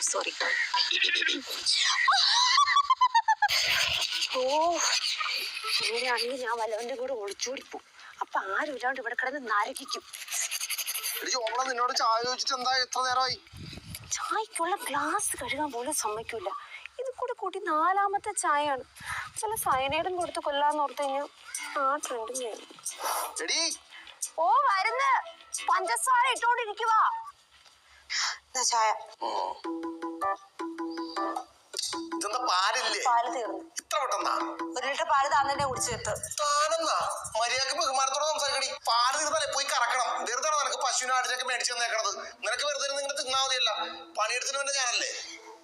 Sorry ഓ ഇങ്ങനെയാണെങ്കിൽ ഞാൻ വല്ലവന്റെ കൂടെ ഒളിച്ചോടിപ്പോ അപ്പൊ ആരും ഇല്ലാണ്ട് ഇവിടെ കിടന്ന് നരകിക്കും. നിന്നോട് ചായ ചോദിച്ചിട്ട് എന്താ എത്ര നേരമായി? ചായക്കുള്ള ഗ്ലാസ് കഴുകാൻ പോലും സമ്മതിക്കൂല. ഇത് കൂടെ കൂട്ടി നാലാമത്തെ ചായയാണ്. ചില സയനൈഡും കൊടുത്ത് കൊല്ലാന്ന് ഓർത്ത് കഴിഞ്ഞാൽ ആ ട്രെൻഡിങ് ഓ വരുന്ന. പഞ്ചസാര ഇട്ടോണ്ടിരിക്കുവാ. ചായ. ഇതെന്താ പാലില്ലേ? പാൽ തീർന്നു. ഇത്ര പെട്ടെന്നാ? ഒരു ലിറ്റർ പാൽ തന്നെ കുടിച്ചു തീർത്ത് താനെന്നാ? മര്യാദയ്ക്ക് ബഹുമാനത്തോടെ സംസാരിക്കടി. പാൽ പോയി കറക്കണം. വെറുതെ നിനക്ക് പശുവിനെ ആടിനൊക്കെ മേടിച്ചു തന്നേക്കണത്? നിനക്ക് വെറുതെ തിന്നാ മതിയല്ല. പണിയെടുത്തിന് പിന്നെ ഞാനല്ലേ?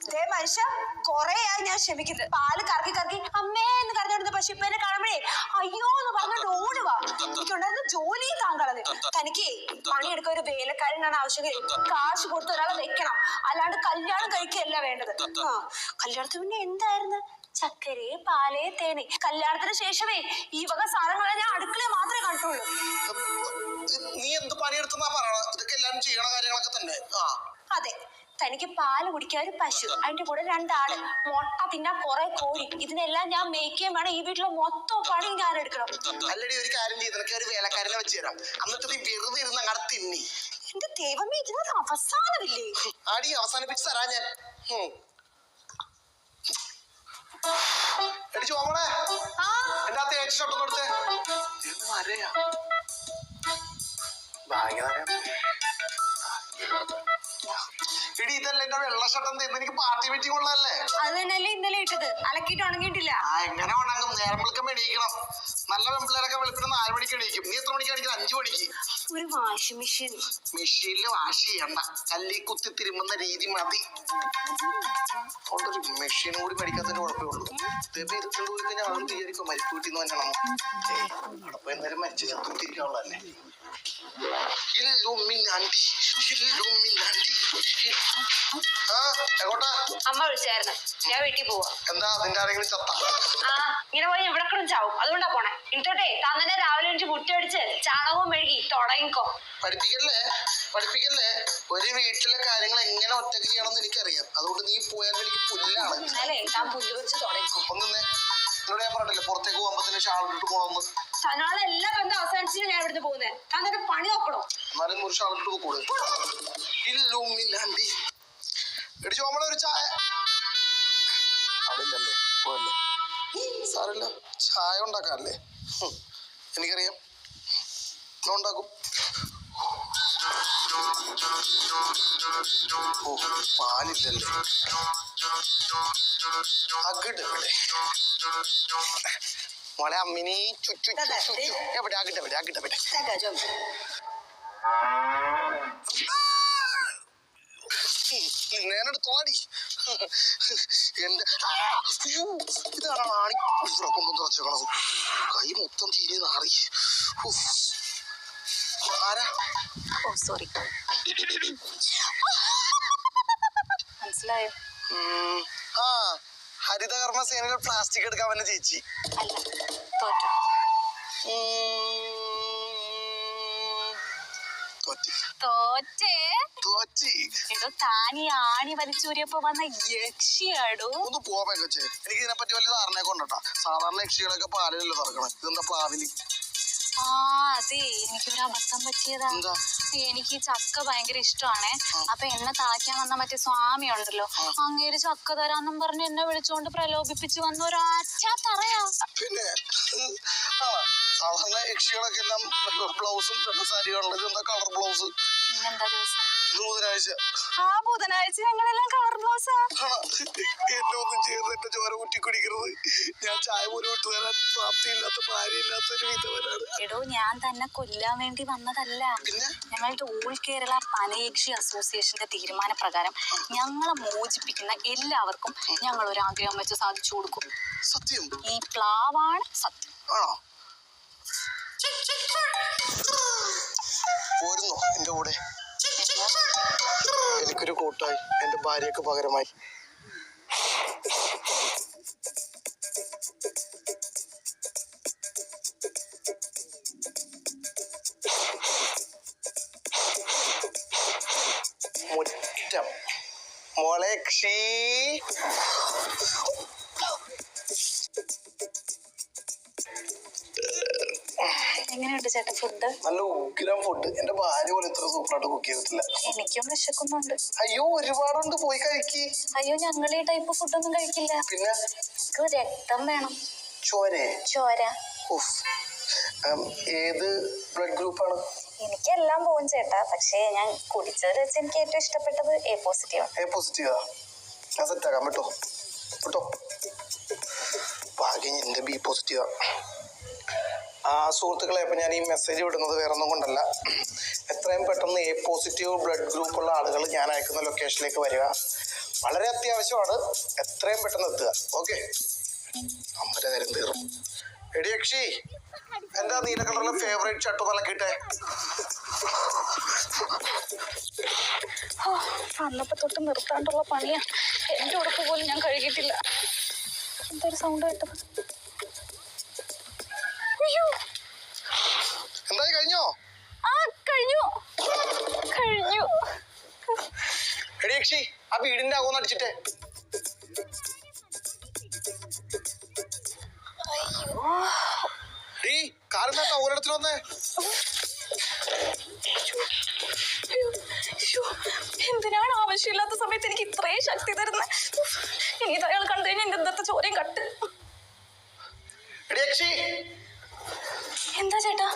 ദേ മനുഷ്യ കൊറേ ആയി ഞാൻ ക്ഷമിക്കുന്നത് പാൽ കറക്കി കറക്കി അമ്മേ എന്ന് കരഞ്ഞോടുന്ന പക്ഷെ ഇപ്പൊ എന്നെ കാണുമ്പോഴേ അയ്യോ എന്ന് പറഞ്ഞിട്ട് ഓടുവാ. എനിക്കുണ്ടായിരുന്ന ജോലി താങ്കളത്. തനിക്ക് പണിയെടുക്കാൻ ഒരു വേലക്കാരനാണ് ആവശ്യമെങ്കിൽ കാശ് കൊടുത്ത് ഒരാളെ വെക്കണം. അല്ലാണ്ട് കല്യാണം കഴിക്കുകയല്ല വേണ്ടത്. ആ കല്യാണത്തിന് പിന്നെ എന്തായിരുന്നു? ചക്കരേ പാലേ തേനെ. കല്യാണത്തിന് ശേഷമേ ഈ വക സാധനങ്ങളെ ഞാൻ അടുക്കളയെ മാത്രമേ കണ്ടുള്ളൂ നീ എന്ത് പണിയെടുത്തെന്നാ പറയണം ഇതൊക്കെ എല്ലാരും ചെയ്യണ കാര്യങ്ങളൊക്കെ തന്നെ. ആ. തനിക്ക് പാൽ കുടിക്കാൻ ഒരു പശു. അതിന്റെ കൂടെ രണ്ടാൾ. മുട്ട തിന്നാൻ കുറെ കോഴി ഇതിനെല്ലാം ഞാൻ മേക്കുകയും വേണം. ഈ വീട്ടിലെ മൊത്തം പണി ഞാൻ എടുക്കണം. അല്ലടി ഒരു കാര്യം ഒരു വേലക്കാരനെ വെച്ച് തരാം. എന്നിട്ട് നീ വെറുതെ ഇരുന്ന് തിന്നി. എന്റെ ദൈവമേ ഇതിനൊരു അവസാനമില്ലേ? അടി അവസാനിപ്പിച്ച് തരാ ഞാൻ. എടി ചോമളെ. എന്റെ ആ തേച്ച് വരയാ എടി ഇതല്ല എന്റെ വെള്ള ഷർട്ട് എന്താ എനിക്ക് പാർട്ടി മീറ്റിംഗ് ഉള്ളതല്ലേ? അത് തന്നെയല്ലേ ഇന്നലെ ഇട്ടത്. അലക്കിയിട്ട് ഉണങ്ങിയിട്ടില്ല. ആ എങ്ങനെ ഉണങ്ങും? നേരം വിളിക്കുമ്പോ എണീക്കണം. നല്ല പെമ്പിള്ളേരൊക്കെ വെളുപ്പിന് നാല് മണിക്ക് എണീക്കും. നീ എത്ര മണിക്ക് എണീക്കുന്നത് അഞ്ചു മണിക്ക്. ഒരു വാഷിംഗ് മെഷീൻ. മെഷീനിൽ വാഷ് ചെയ്യണ്ട. കല്ലി കുത്തി തിരുമുന്ന രീതി മതി. അതുകൊണ്ടൊരു മെഷീനും കൂടി മേടിക്കാത്തതിന്റെ കുഴപ്പമേ ഉള്ളൂ. ഇതേപ്പോ ഇരുട്ടുണ്ട് പോയി കഴിഞ്ഞാൽ ആളും വിചാരിക്കും മരിപ്പ് വീട്ടിൽ നിന്ന് തന്നെയാണോ ഏയ് അവിടെ പോയി ചത്തുത്തിരിക്കാനുള്ളതല്ലേ അമ്മ വിളിച്ചായിരുന്നു. ഞാൻ വീട്ടിൽ പോവാ. എന്താ അതിന്റെ ആരെങ്കിലും ചത്ത? ആ ഇങ്ങനെ പോയി എവിടെ കിടന്ന് ചാവും. അതുകൊണ്ടാ പോണേ. എന്നിട്ടേ താൻ തന്നെ രാവിലെ എനിക്ക് മുറ്റടിച്ച് ചാണകവും മെഴുകി തുടങ്ങിക്കോ. പഠിപ്പിക്കല്ലേ? പഠിപ്പിക്കല്ലേ? ഒരു വീട്ടിലെ കാര്യങ്ങൾ എങ്ങനെ ഒറ്റയ്ക്ക് ചെയ്യണമെന്ന് എനിക്കറിയാം. അതുകൊണ്ട് നീ പോയാൽ എനിക്ക് പുല്ലാണ്. താൻ പുല്ല് വെച്ച് തുടങ്ങിക്കോ. ഒന്നേ എന്നോട് ഞാൻ പറഞ്ഞില്ലേ പുറത്തേക്ക് പോകുമ്പോ ഷാൾ ഷാളിട്ട് പോകണമെന്ന് തന്നോളം എല്ലാ ബന്ധം അവസാനിച്ചിട്ട് ഞാൻ ഇവിടുന്ന് പോകുന്നത് താൻ തന്നെ പണി നോക്കണോ ഒരു ഷാൾ കൂടെ ഇല്ലുമിനാണ്ടി എടി ചോമള ഒരു ചായ. അവിടെ പോയല്ലേ? സാരല്ല. ചായ ഉണ്ടാക്കാറില്ലേ എനിക്കറിയാം. ഉണ്ടാക്കും? ഓ പാലില്ലല്ലേ? അകിട് എവിടെ മോളെ അമ്മിനി ചുറ്റു എവിടെ? അകിട് എവിടെ? അകിട് എവിടെ? എന്റെ ഇതാണ് ആണി കൊണ്ടു തുറച്ചേക്കണത്. കൈ മൊത്തം തീരെ നാറി. ആരാ? ഓ സോറി മനസ്സിലായോ? ആ ഹരിതകർമ്മ സേനയിൽ പ്ലാസ്റ്റിക് എടുക്കാൻ വന്ന ചേച്ചി. അല്ല. എടോ താൻ ഈ ആണി വലിച്ചൂരിയപ്പോ വന്ന യക്ഷിയാടോ? ഒന്ന് പോവാൻ കൊച്ചേ എനിക്ക് ഇതിനെപ്പറ്റി വലിയ ധാരണ കൊണ്ടട്ടാ സാധാരണ യക്ഷികളൊക്കെ പാലിലല്ലോ തുറക്കണം. ഇതെന്താ ആ അതെ. എനിക്കൊരു അബദ്ധം പറ്റിയതാ. എന്താ? എനിക്ക് ചക്ക ഭയങ്കര ഇഷ്ടമാണേ. അപ്പൊ എന്നെ താക്കാൻ വന്ന മറ്റേ സ്വാമി ഉണ്ടല്ലോ. അങ്ങേര് ചക്ക തരാന്നും പറഞ്ഞ് എന്നെ വിളിച്ചോണ്ട് പ്രലോഭിപ്പിച്ചു വന്ന ഒരാച്ചാ തറയാ. പിന്നെ സാധാരണ യക്ഷികളൊക്കെ എല്ലാം ബ്ലൗസും സാരികളുള്ളത് എന്താ കളർ ബ്ലൗസ് പിന്നെന്താ ദിവസം? ബുധനാഴ്ച. ആ ബുധനാഴ്ച ഞങ്ങളെല്ലാം കളർ ബ്ലൗസാ? എന്നെ ഒന്നും ചെയ്ത് എന്റെ ചോര കുറ്റി കുടിക്കരുത് ഞാൻ ചായ പോലും ഇട്ട് തരാൻ പ്രാപ്തിയില്ലാത്ത ഭാര്യയില്ലാത്ത ഒരു വിധവനാണ്. എടോ ഞാൻ തന്നെ കൊല്ലാൻ വേണ്ടി വന്നതല്ല. ഞങ്ങളുടെ ഓൾ കേരള പനയക്ഷി അസോസിയേഷന്റെ തീരുമാനപ്രകാരം ഞങ്ങളെ മോചിപ്പിക്കുന്ന എല്ലാവർക്കും ഞങ്ങൾ ഒരു ആഗ്രഹം വെച്ച് സാധിച്ചു കൊടുക്കും. സത്യം? ഈ പ്ലാവാണ് സത്യം. ആണോ? പോരുന്നോ എന്റെ കൂടെ? എനിക്കൊരു കൂട്ടായി. എന്റെ ഭാര്യയ്ക്ക് പകരമായി. ചേട്ടാ ഫുഡ് നല്ല ഉഗ്രം ഫുഡ് എന്റെ ഭാര്യ പോലെ ഇത്ര സൂപ്പറായിട്ട് കുക്ക് ചെയ്തിട്ടില്ല. എനിക്കും വിശക്കുന്നുണ്ട്. അയ്യോ ഒരുപാടുണ്ട്. പോയി കഴിക്കി. അയ്യോ ഞങ്ങൾ ഈ ടൈപ്പ് ഫുഡൊന്നും കഴിക്കില്ല. പിന്നെ? എനിക്ക് രക്തം വേണം. ചോരെ? ചോര. ഏത് ബ്ലഡ് ഗ്രൂപ്പാണ് എനിക്കെല്ലാം പോകും ചേട്ടാ. പക്ഷേ ഞാൻ കുടിച്ചത് വെച്ച് എനിക്ക് ഏറ്റവും ഇഷ്ടപ്പെട്ടത് എ പോസിറ്റീവ് എ പോസിറ്റീവാ സെറ്റ് സെറ്റാക്കാം കേട്ടോ കേട്ടോ സുഹൃത്തുക്കളെ അപ്പം ഞാൻ ഈ മെസ്സേജ് വിടുന്നത് വേറെ ഒന്നും കൊണ്ടല്ല. എത്രയും പെട്ടെന്ന് എ പോസിറ്റീവ് ബ്ലഡ് ഗ്രൂപ്പ് ഉള്ള ആളുകൾ ഞാൻ അയക്കുന്ന ലൊക്കേഷനിലേക്ക് വരിക. വളരെ അത്യാവശ്യമാണ്. എത്രയും പെട്ടെന്ന് എത്തുക. ഓക്കെ അമ്മയുടെ നേരം തീർന്നു. എടി യക്ഷി എന്താ നീല കളറിലെ ഫേവറേറ്റ് ഷർട്ട് തലക്കിട്ടെ വന്നപ്പോ തൊട്ട് നിർത്താണ്ടുള്ള പണിയാ. എന്റെ ഉടുപ്പ് പോലും ഞാൻ കഴുകിയിട്ടില്ല. എന്തൊരു സൗണ്ട് കേട്ടത് അയ്യോ എന്തായി കഴിഞ്ഞോ ആ കഴിഞ്ഞു കഴിഞ്ഞു എടി യക്ഷി ആ വീടിന്റെ അകോന്ന് അടിച്ചിട്ടേ. ഈ വന്നേ. എന്തിനാണ് ആവശ്യമില്ലാത്ത സമയത്ത് എനിക്ക് ഇത്രയും ശക്തി തരുന്നത് ഇനി അയാൾ കണ്ടു കഴിഞ്ഞാൽ എന്റെ ഇന്നത്തെ ചോരയും കട്ട്. എന്താ ചേട്ടാ?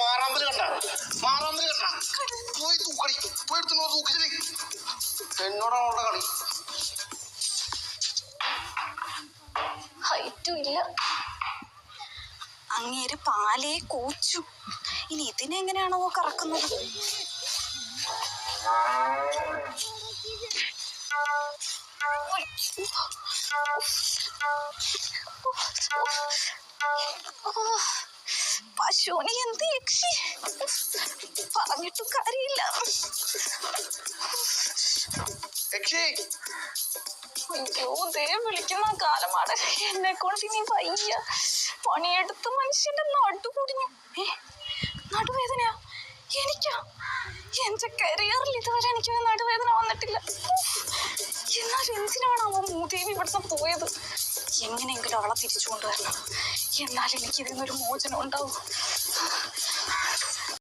മാറാമ്പൽ കണ്ടാ? മാറാമ്പൽ കണ്ടാ? പോയി തൂക്കടി പോയി എന്നോടാണ് അവളുടെ കളി. ഹൈറ്റും ഇല്ല അങ്ങേര് പാലേ കൂച്ചു. ഇനി ഇതിനെങ്ങനെയാണോ കറക്കുന്നത്? പശുവിന് എന്ത് യക്ഷി പറഞ്ഞിട്ടും കാര്യമില്ല. അയ്യോ ദേ വിളിക്കുന്ന കാലമാണ് എന്നെ കൊണ്ട് ഇനി വയ്യ. പണിയെടുത്ത മനുഷ്യന്റെ നടു കുടിഞ്ഞു. ഏ നടുവേദനയാ? എനിക്കാ? എന്റെ കരിയറിൽ ഇതുവരെ എനിക്ക് നടുവേദന വന്നിട്ടില്ല. എന്നാൽ എന്തിനാണ് അവൻ മൂദേവി ഇവിടുന്ന് പോയത്? എങ്ങനെയെങ്കിലും അവളെ തിരിച്ചു കൊണ്ടുവരണം എന്നാൽ എനിക്ക് ഇതിൽ നിന്നൊരു മോചനം ഉണ്ടാവും